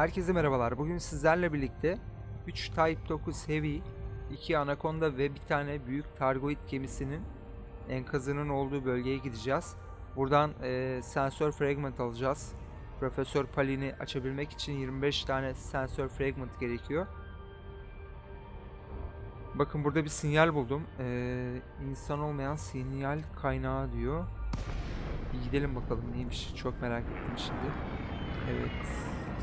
Herkese merhabalar. Bugün sizlerle birlikte 3 Type 9 Heavy, 2 Anaconda ve bir tane büyük Targoid gemisinin enkazının olduğu bölgeye gideceğiz. Buradan eee, sensör fragment alacağız. Profesör Palin'i açabilmek için 25 tane sensör fragment gerekiyor. Bakın burada bir sinyal buldum. Eee insan olmayan sinyal kaynağı diyor. Bir gidelim bakalım neymiş. Çok merak ettim şimdi. Evet.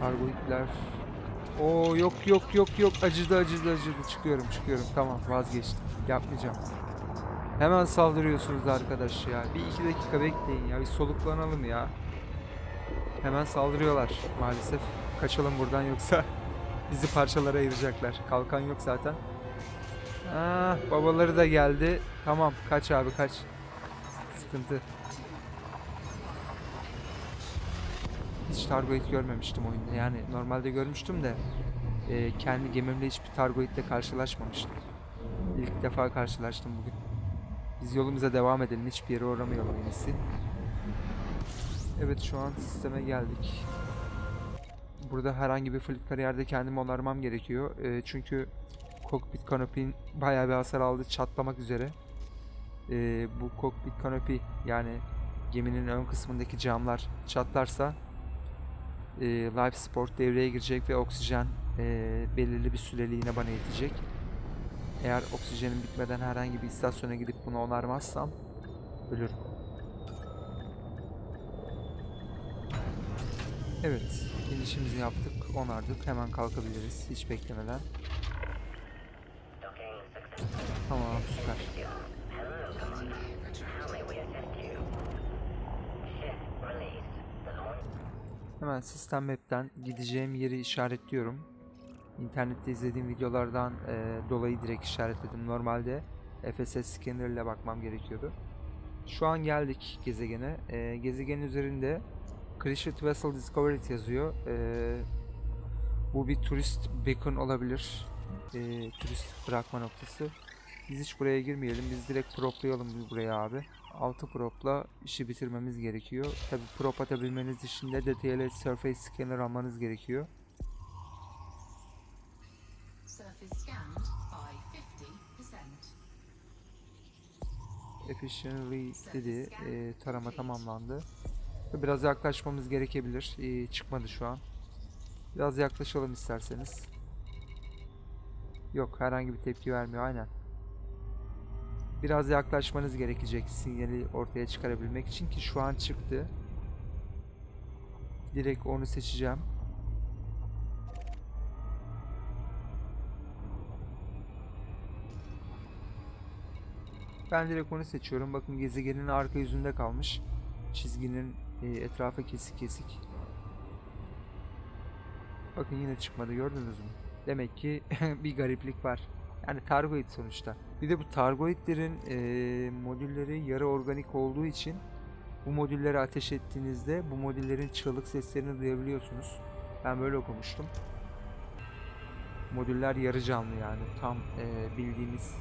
Targoidler. Oo yok yok yok yok acıdı acıdı acıdı çıkıyorum çıkıyorum tamam vazgeçtim yapmayacağım. Hemen saldırıyorsunuz arkadaş ya bir iki dakika bekleyin ya bir soluklanalım ya. Hemen saldırıyorlar maalesef kaçalım buradan yoksa bizi parçalara ayıracaklar kalkan yok zaten. Ah babaları da geldi tamam kaç abi kaç sıkıntı. Hiç Targoid görmemiştim oyunda. Yani normalde görmüştüm de e, kendi gemimle hiçbir Targoid'le karşılaşmamıştım. İlk defa karşılaştım bugün. Biz yolumuza devam edelim. Hiçbir yere uğramayalım en iyisi. Evet şu an sisteme geldik. Burada herhangi bir fleet kariyerde kendimi onarmam gerekiyor. E, çünkü cockpit kanopin bayağı bir hasar aldı. Çatlamak üzere. E, bu cockpit kanopi yani geminin ön kısmındaki camlar çatlarsa e, life support devreye girecek ve oksijen e, belirli bir süreliğine bana yetecek. Eğer oksijenim bitmeden herhangi bir istasyona gidip bunu onarmazsam ölürüm. Evet, inişimizi yaptık, onardık. Hemen kalkabiliriz hiç beklemeden. Tamam, süper. Hemen sistem map'ten gideceğim yeri işaretliyorum. İnternette izlediğim videolardan e, dolayı direkt işaretledim. Normalde FSS scanner ile bakmam gerekiyordu. Şu an geldik gezegene. E, gezegenin üzerinde Crashed Vessel Discovered yazıyor. E, bu bir turist beacon olabilir. E, turist bırakma noktası. Biz hiç buraya girmeyelim. Biz direkt proplayalım buraya abi. 6 propla işi bitirmemiz gerekiyor. Tabi prop atabilmeniz için de detaylı surface scanner almanız gerekiyor. Surface scanned by 50%. Efficiently dedi. Ee, tarama tamamlandı. Biraz yaklaşmamız gerekebilir. Ee, çıkmadı şu an. Biraz yaklaşalım isterseniz. Yok herhangi bir tepki vermiyor aynen. Biraz yaklaşmanız gerekecek sinyali ortaya çıkarabilmek için ki şu an çıktı. Direkt onu seçeceğim. Ben direkt onu seçiyorum. Bakın gezegenin arka yüzünde kalmış. Çizginin e, etrafı kesik kesik. Bakın yine çıkmadı gördünüz mü? Demek ki bir gariplik var. Yani Targoid sonuçta. Bir de bu Targoidlerin e, modülleri yarı organik olduğu için bu modülleri ateş ettiğinizde bu modüllerin çığlık seslerini duyabiliyorsunuz. Ben böyle okumuştum. Modüller yarı canlı yani tam e, bildiğimiz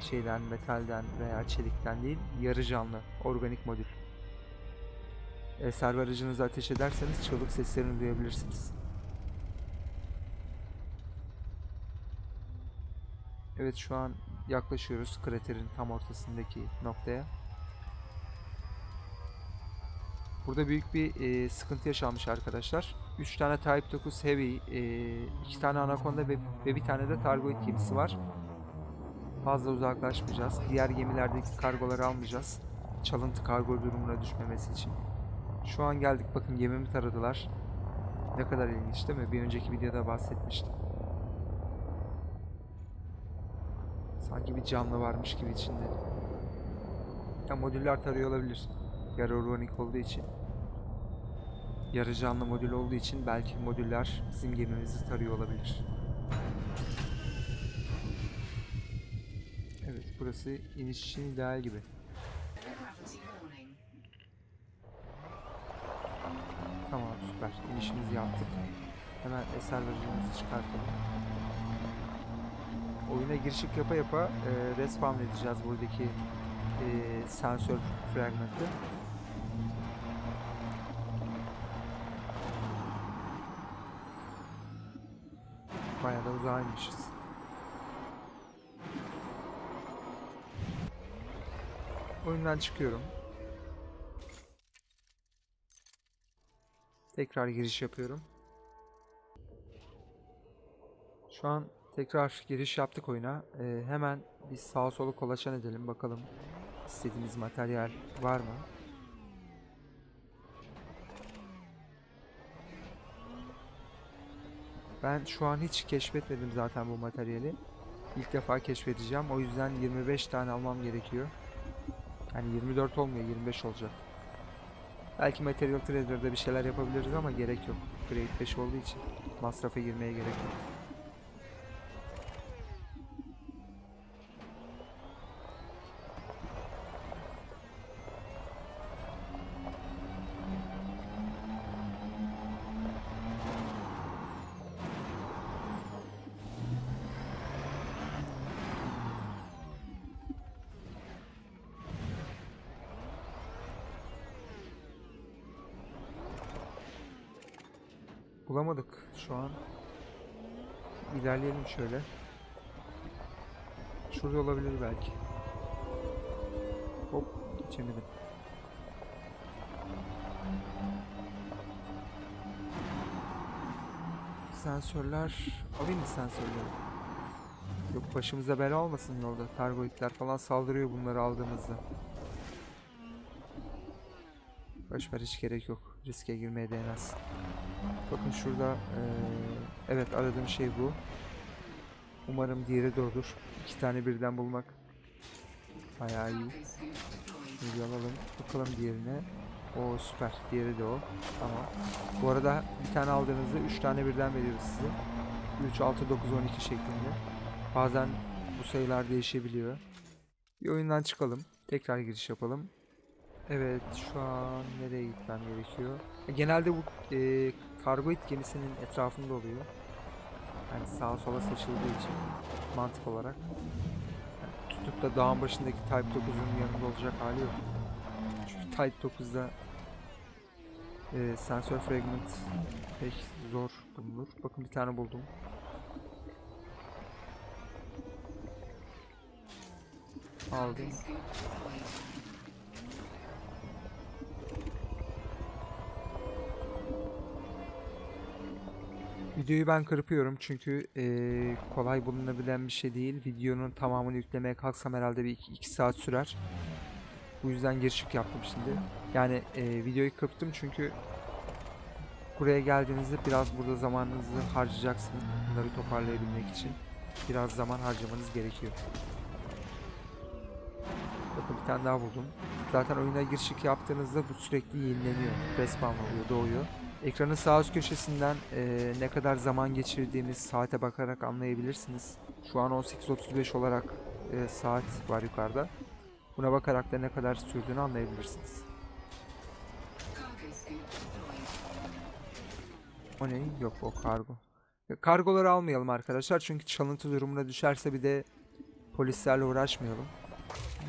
şeyden, metalden veya çelikten değil, yarı canlı, organik modül. E, server aracınızı ateş ederseniz çığlık seslerini duyabilirsiniz. Evet şu an yaklaşıyoruz kraterin tam ortasındaki noktaya. Burada büyük bir e, sıkıntı yaşanmış arkadaşlar. 3 tane Type 9 Heavy, 2 tane Anaconda ve, ve bir tane de Targoid gemisi var. Fazla uzaklaşmayacağız. Diğer gemilerdeki kargoları almayacağız. Çalıntı kargo durumuna düşmemesi için. Şu an geldik bakın gemimi taradılar. Ne kadar ilginç değil mi? Bir önceki videoda bahsetmiştim. Sanki bir canlı varmış gibi içinde. Ya modüller tarıyor olabilir. Yarı organik olduğu için. Yarı canlı modül olduğu için belki modüller bizim gemimizi tarıyor olabilir. Evet burası iniş için ideal gibi. Tamam süper. İnişimizi yaptık. Hemen eser vericimizi çıkartalım. Oyuna girişik yapa yapa e, respawn edeceğiz buradaki e, sensör fragmenti. Gelmişiz. Oyundan çıkıyorum. Tekrar giriş yapıyorum. Şu an tekrar giriş yaptık oyuna. Ee, hemen bir sağa sola kolaçan edelim bakalım istediğimiz materyal var mı? Ben şu an hiç keşfetmedim zaten bu materyali. İlk defa keşfedeceğim. O yüzden 25 tane almam gerekiyor. Yani 24 olmuyor, 25 olacak. Belki Material Trader'da bir şeyler yapabiliriz ama gerek yok. Grade 5 olduğu için masrafa girmeye gerek yok. Bulamadık şu an. İlerleyelim şöyle. Şurada olabilir belki. Hop geçemedim. Sensörler alayım mı sensörleri? Yok başımıza bela olmasın yolda. Targoidler falan saldırıyor bunları aldığımızda. Boşver hiç gerek yok. Riske girmeye değmez. Bakın şurada eee, evet aradığım şey bu. Umarım diğeri de olur. İki tane birden bulmak bayağı iyi. Şimdi alalım. Bakalım diğerine. O süper. Diğeri de o. Tamam. Bu arada bir tane aldığınızda 3 tane birden veriyoruz size. 3, 6, 9, 12 şeklinde. Bazen bu sayılar değişebiliyor. Bir oyundan çıkalım. Tekrar giriş yapalım. Evet şu an nereye gitmem gerekiyor? E, Genelde bu e, kargoid gemisinin etrafında oluyor. Yani sağa sola saçıldığı için mantık olarak. Yani tutup da dağın başındaki Type 9'un yanında olacak hali yok. Çünkü Type 9'da e, sensör fragment pek zor bulunur. Bakın bir tane buldum. Aldım. Videoyu ben kırpıyorum çünkü eee, kolay bulunabilen bir şey değil. Videonun tamamını yüklemeye kalksam herhalde bir 2 saat sürer. Bu yüzden giriş yaptım şimdi. Yani eee, videoyu kırptım çünkü buraya geldiğinizde biraz burada zamanınızı harcayacaksınız. Bunları toparlayabilmek için. Biraz zaman harcamanız gerekiyor. Bakın bir tane daha buldum. Zaten oyuna giriş yaptığınızda bu sürekli yenileniyor. Respawn oluyor, doğuyor. Ekranın sağ üst köşesinden eee, ne kadar zaman geçirdiğiniz saate bakarak anlayabilirsiniz. Şu an 18.35 olarak eee, saat var yukarıda. Buna bakarak da ne kadar sürdüğünü anlayabilirsiniz. O ne? Yok o kargo. Ya, Kargoları almayalım arkadaşlar çünkü çalıntı durumuna düşerse bir de polislerle uğraşmayalım.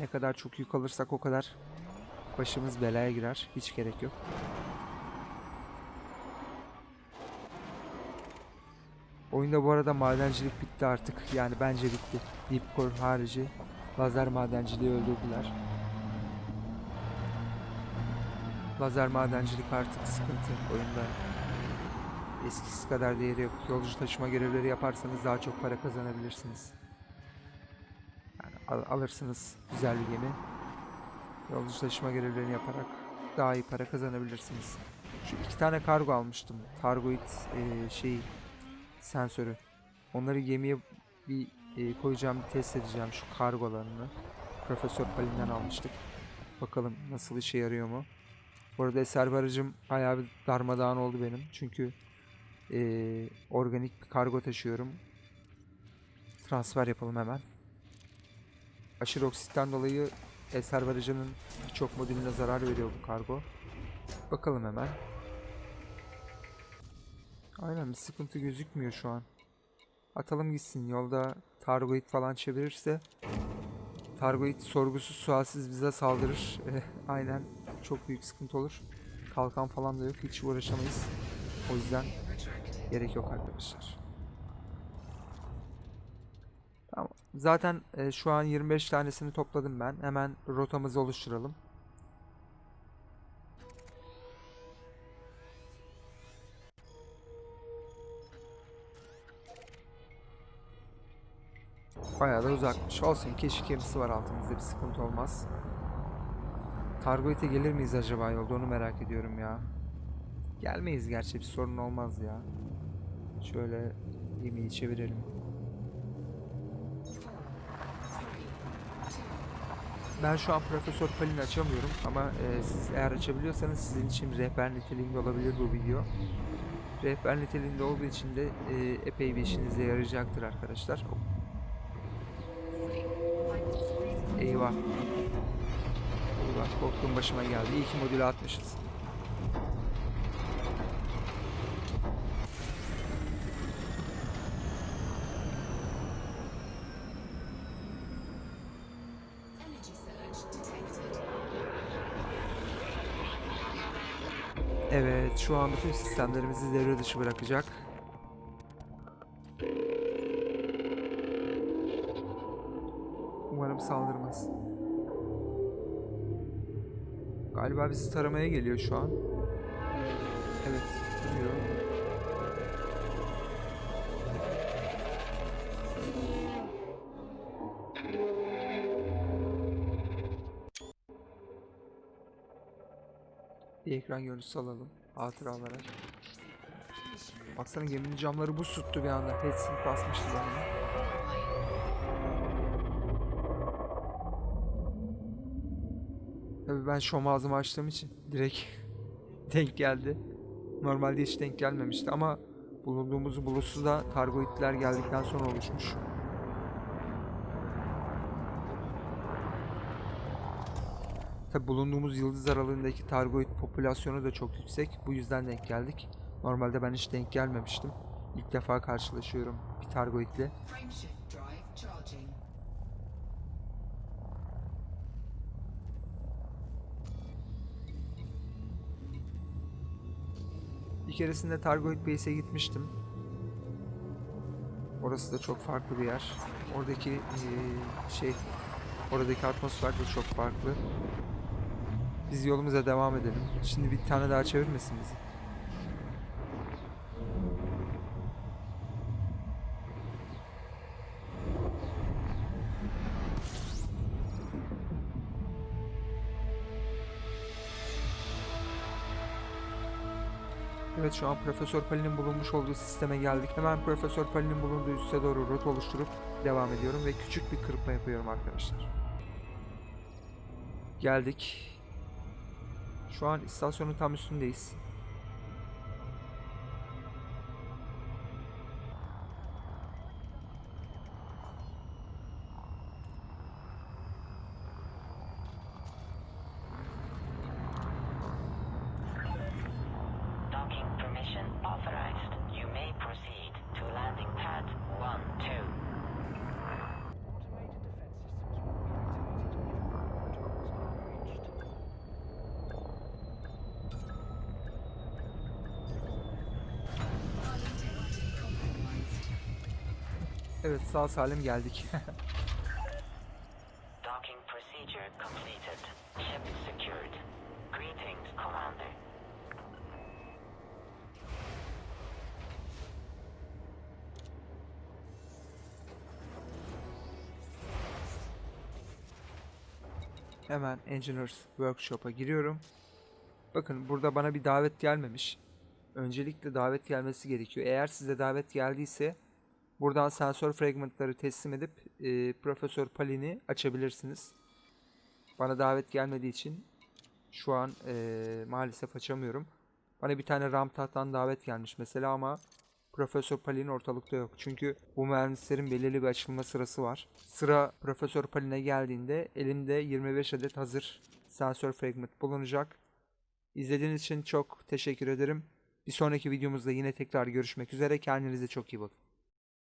Ne kadar çok yük alırsak o kadar başımız belaya girer. Hiç gerek yok. Oyunda bu arada madencilik bitti artık. Yani bence bitti. Deep Core harici lazer madenciliği öldürdüler. Lazer madencilik artık sıkıntı oyunda. Eskisi kadar değeri yok. Yolcu taşıma görevleri yaparsanız daha çok para kazanabilirsiniz. Yani al- alırsınız güzel bir gemi. Yolcu taşıma görevlerini yaparak daha iyi para kazanabilirsiniz. Şu iki tane kargo almıştım. Targoid eee şey sensörü. Onları gemiye bir eee, koyacağım, bir test edeceğim şu kargolarını. Profesör Palin'den almıştık. Bakalım nasıl işe yarıyor mu? Bu arada eser aracım bayağı bir darmadağın oldu benim. Çünkü eee, organik bir kargo taşıyorum. Transfer yapalım hemen. Aşırı oksitten dolayı eser aracının birçok modülüne zarar veriyor bu kargo. Bakalım hemen. Aynen bir sıkıntı gözükmüyor şu an. Atalım gitsin. Yolda Targoid falan çevirirse Targoid sorgusuz sualsiz bize saldırır. Eh, Aynen çok büyük sıkıntı olur. Kalkan falan da yok. Hiç uğraşamayız. O yüzden gerek yok arkadaşlar. Tamam. Zaten e, şu an 25 tanesini topladım ben. Hemen rotamızı oluşturalım. Bayağı da uzakmış. Olsun keşif gemisi var altımızda bir sıkıntı olmaz. Targoit'e gelir miyiz acaba yolda onu merak ediyorum ya. Gelmeyiz gerçi bir sorun olmaz ya. Şöyle gemiyi çevirelim. Ben şu an Profesör Palin açamıyorum ama e, siz eğer açabiliyorsanız sizin için rehber niteliğinde olabilir bu video. Rehber niteliğinde olduğu için de e, epey bir işinize yarayacaktır arkadaşlar. Eyvah. Eyvah korktuğum başıma geldi. İyi ki modülü atmışız. Evet şu an bütün sistemlerimizi devre dışı bırakacak. Umarım saldırmaz. Galiba bizi taramaya geliyor şu an. Evet, geliyor. Bir ekran görüntüsü alalım. Hatıra olarak. Baksana geminin camları buz tuttu bir anda. Headsink basmıştı bana. Tabii ben şom ağzımı açtığım için direkt denk geldi. Normalde hiç denk gelmemişti ama bulunduğumuz bulutsuz da targoitler geldikten sonra oluşmuş. Tabi bulunduğumuz yıldız aralığındaki targoid popülasyonu da çok yüksek. Bu yüzden denk geldik. Normalde ben hiç denk gelmemiştim. İlk defa karşılaşıyorum bir targoidle. Keresinde Targoid Base'e gitmiştim. Orası da çok farklı bir yer. Oradaki eee, şey, oradaki atmosfer de çok farklı. Biz yolumuza devam edelim. Şimdi bir tane daha çevirmesin Evet şu an Profesör Palin'in bulunmuş olduğu sisteme geldik. Hemen Profesör Palin'in bulunduğu üste doğru rota oluşturup devam ediyorum ve küçük bir kırpma yapıyorum arkadaşlar. Geldik. Şu an istasyonun tam üstündeyiz. Evet sağ salim geldik. Docking procedure completed. Ship secured. Greetings, Commander. Hemen Engineers Workshop'a giriyorum. Bakın burada bana bir davet gelmemiş. Öncelikle davet gelmesi gerekiyor. Eğer size davet geldiyse buradan sensör fragmentları teslim edip e, Profesör Palin'i açabilirsiniz. Bana davet gelmediği için şu an e, maalesef açamıyorum. Bana bir tane Ramtat'tan davet gelmiş mesela ama Profesör Palin ortalıkta yok. Çünkü bu mühendislerin belirli bir açılma sırası var. Sıra Profesör Palin'e geldiğinde elimde 25 adet hazır sensör fragment bulunacak. İzlediğiniz için çok teşekkür ederim. Bir sonraki videomuzda yine tekrar görüşmek üzere. Kendinize çok iyi bakın.